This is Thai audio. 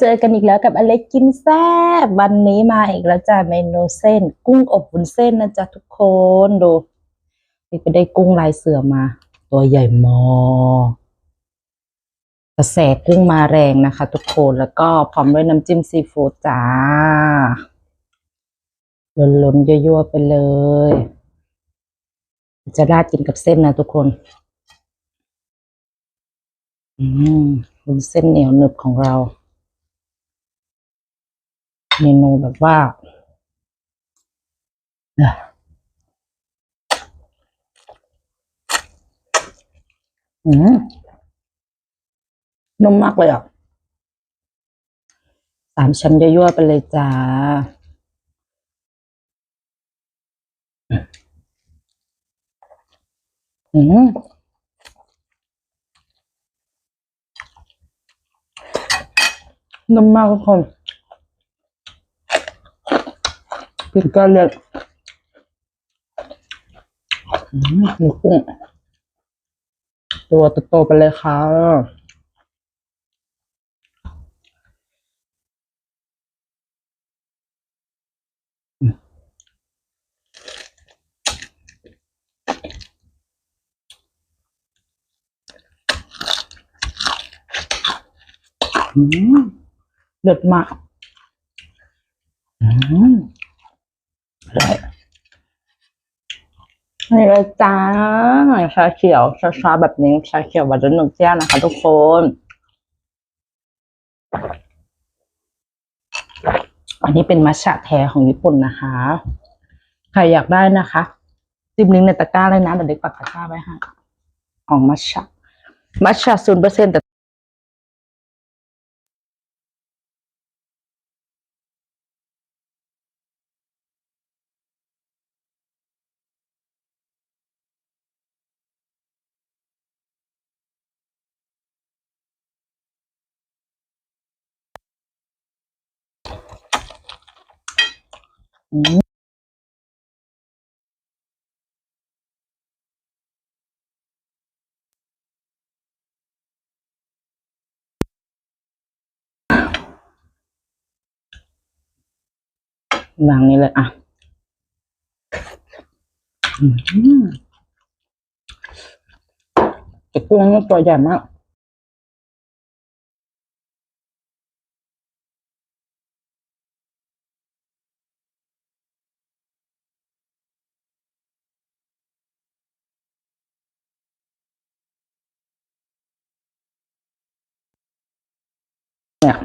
เจอกันอีกแล้วกับอเล็กกินแซ่บวันนี้มาอีกแล้วจ้าเมนูเส้น กุ้งอบวุ้นเส้นนะจ๊ะทุกคนดูนี่ไปได้กุ้งลายเสือมา ตัวใหญ่มากกระแสกุ้งมาแรงนะคะ ทุกคนแล้วก็พร้อมด้วยน้ำจิ้มซีฟู้ดจ้าล้นๆยั่วๆไปเลย จะราดกินกับเส้นนะทุกคน อืมวุ้นเส้นเหนียวหนึบของเรา เมนูแบบว่าเอ่ออืมนุ่มมากเลยอะสามชั้นยั่วๆไปเลยจ้าอืมนุ่มมากทุกคน กินกันเลยหมูกุ้งตัวโตๆไปเลยค่ะอืมเด็ดมาก อืม นี่เลยจ้าชาเขียวชาชาแบบนี้ชาเขียวหวานหนึ่งแก้วนะคะ ทุกคนอันนี้เป็นมัชฉะแท้ของญี่ปุ่นนะคะ ใครอยากได้นะคะจิ้มลิงก์ในตะกร้าเลยนะเดี๋ยวเด็กปักตะกร้าไว้ให้ของมัชฉะมัชฉะศูนย์เปอร์เซ็นต์แต่ วางนี้เลยอะอืมไอ้กุ้งนี่ตัวใหญ่มาก เนี่ย